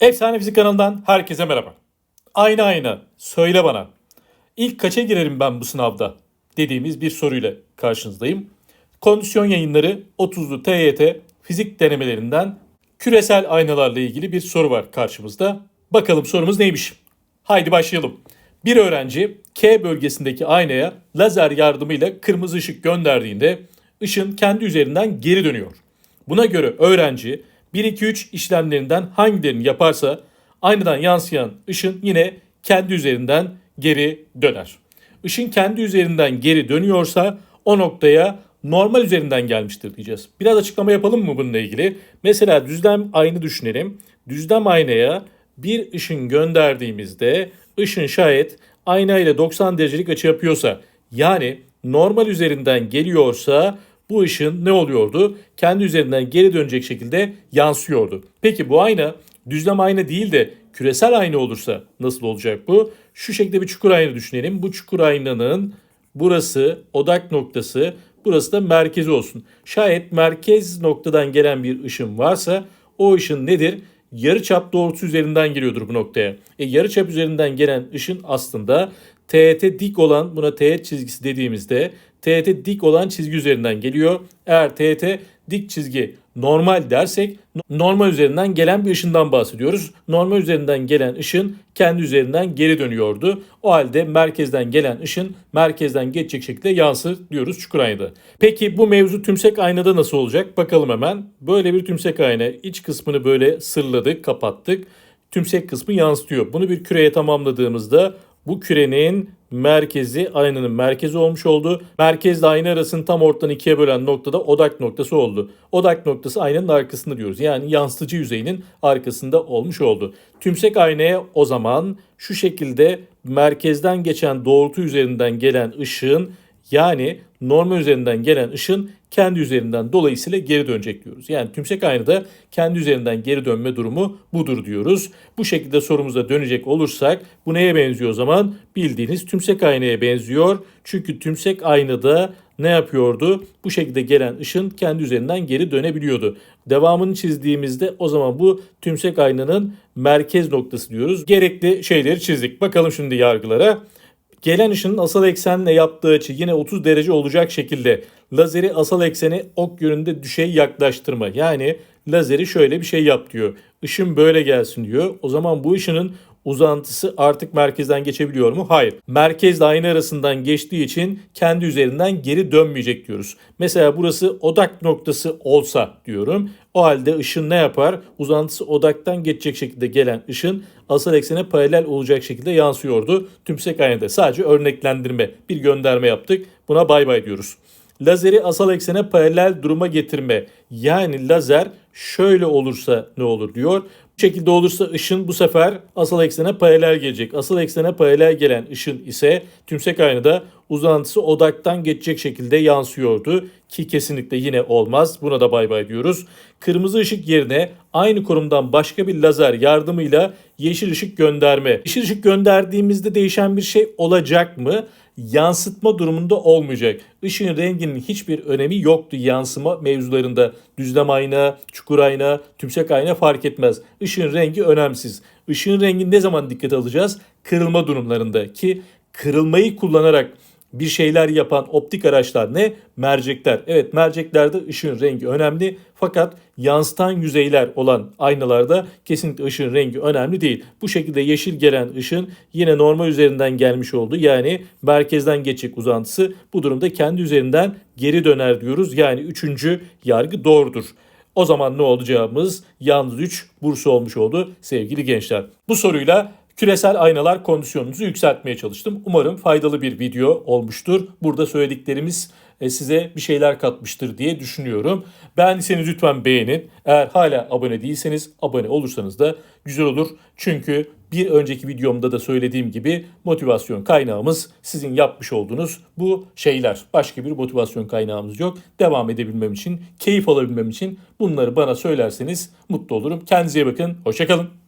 Efsane Fizik kanalından herkese merhaba. Aynı aynı söyle bana. İlk kaça girerim ben bu sınavda dediğimiz bir soruyla karşınızdayım. Kondisyon yayınları 30'lu TYT fizik denemelerinden küresel aynalarla ilgili bir soru var karşımızda. Bakalım sorumuz neymiş? Haydi başlayalım. Bir öğrenci K bölgesindeki aynaya lazer yardımıyla kırmızı ışık gönderdiğinde ışın kendi üzerinden geri dönüyor. Buna göre öğrenci 1-2-3 işlemlerinden hangilerini yaparsa aynadan yansıyan ışın yine kendi üzerinden geri döner. Işın kendi üzerinden geri dönüyorsa o noktaya normal üzerinden gelmiştir diyeceğiz. Biraz açıklama yapalım mı bununla ilgili? Mesela düzlem aynı düşünelim. Düzlem aynaya bir ışın gönderdiğimizde ışın şayet ayna ile 90 derecelik açı yapıyorsa yani normal üzerinden geliyorsa bu ışın ne oluyordu? Kendi üzerinden geri dönecek şekilde yansıyordu. Peki bu ayna düzlem ayna değil de küresel ayna olursa nasıl olacak bu? Şu şekilde bir çukur ayna düşünelim. Bu çukur aynanın burası odak noktası, burası da merkezi olsun. Şayet merkez noktadan gelen bir ışın varsa o ışın nedir? Yarıçap doğrultusu üzerinden geliyordur bu noktaya. E, yarıçap üzerinden gelen ışın aslında teğet dik olan buna teğet çizgisi dediğimizde teğet dik olan çizgi üzerinden geliyor. Eğer teğet dik çizgi normal dersek normal üzerinden gelen bir ışından bahsediyoruz. Normal üzerinden gelen ışın kendi üzerinden geri dönüyordu. O halde merkezden gelen ışın merkezden geçecek şekilde yansır diyoruz çukur aynada. Peki bu mevzu tümsek aynada nasıl olacak? Bakalım hemen. Böyle bir tümsek ayna iç kısmını böyle sırladık, kapattık. Tümsek kısmı yansıtıyor. Bunu bir küreye tamamladığımızda bu kürenin merkezi aynanın merkezi olmuş oldu. Merkezle ayna arasını tam ortadan ikiye bölen noktada odak noktası oldu. Odak noktası aynanın arkasında diyoruz. Yani yansıtıcı yüzeyinin arkasında olmuş oldu. Tümsek aynaya o zaman şu şekilde merkezden geçen doğrultu üzerinden gelen ışığın yani normal üzerinden gelen ışın kendi üzerinden dolayısıyla geri dönecek diyoruz. Yani tümsek aynada kendi üzerinden geri dönme durumu budur diyoruz. Bu şekilde sorumuza dönecek olursak bu neye benziyor o zaman? Bildiğiniz tümsek aynaya benziyor. Çünkü tümsek aynada ne yapıyordu? Bu şekilde gelen ışın kendi üzerinden geri dönebiliyordu. Devamını çizdiğimizde o zaman bu tümsek aynanın merkez noktası diyoruz. Gerekli şeyleri çizdik. Bakalım şimdi yargılara. Gelen ışının asal eksenle yaptığı açı yine 30 derece olacak şekilde lazeri asal ekseni ok yönünde düşey yaklaştırma. Yani lazeri şöyle bir şey yap diyor. Işın böyle gelsin diyor. O zaman bu ışının uzantısı artık merkezden geçebiliyor mu? Hayır. Merkezle ayna arasından geçtiği için kendi üzerinden geri dönmeyecek diyoruz. Mesela burası odak noktası olsa diyorum. O halde ışın ne yapar? Uzantısı odaktan geçecek şekilde gelen ışın asal eksene paralel olacak şekilde yansıyordu. Tümsek aynada sadece örneklendirme, bir gönderme yaptık. Buna bay bay diyoruz. Lazeri asal eksene paralel duruma getirme. Yani lazer şöyle olursa ne olur diyor. Şekilde olursa ışın bu sefer asal eksene paralel gelecek. Asal eksene paralel gelen ışın ise tümsek aynada uzantısı odaktan geçecek şekilde yansıyordu. Ki kesinlikle yine olmaz. Buna da bay bay diyoruz. Kırmızı ışık yerine aynı konumdan başka bir lazer yardımıyla yeşil ışık gönderme. Yeşil ışık gönderdiğimizde değişen bir şey olacak mı? yansıtma durumunda olmayacak. Işığın renginin hiçbir önemi yoktu yansıma mevzularında. Düzlem ayna, çukur ayna, tümsek ayna fark etmez. Işığın rengi önemsiz. Işığın rengini ne zaman dikkat alacağız? Kırılma durumlarında ki kırılmayı kullanarak bir şeyler yapan optik araçlar ne? Mercekler. Evet merceklerde ışığın rengi önemli fakat yansıtan yüzeyler olan aynalarda kesinlikle ışığın rengi önemli değil. Bu şekilde yeşil gelen ışın yine normal üzerinden gelmiş oldu. Yani merkezden geçecek uzantısı bu durumda kendi üzerinden geri döner diyoruz. Yani üçüncü yargı doğrudur. O zaman ne oldu cevabımız? Yalnız 3 Bursa olmuş oldu sevgili gençler. Bu soruyla küresel aynalar kondisyonunuzu yükseltmeye çalıştım. Umarım faydalı bir video olmuştur. Burada söylediklerimiz e, size bir şeyler katmıştır diye düşünüyorum. Beğendiyseniz lütfen beğenin. Eğer hala abone değilseniz abone olursanız da güzel olur. Çünkü bir önceki videomda da söylediğim gibi motivasyon kaynağımız sizin yapmış olduğunuz bu şeyler. Başka bir motivasyon kaynağımız yok. Devam edebilmem için, keyif alabilmem için bunları bana söylerseniz mutlu olurum. Kendinize bakın. Hoşçakalın.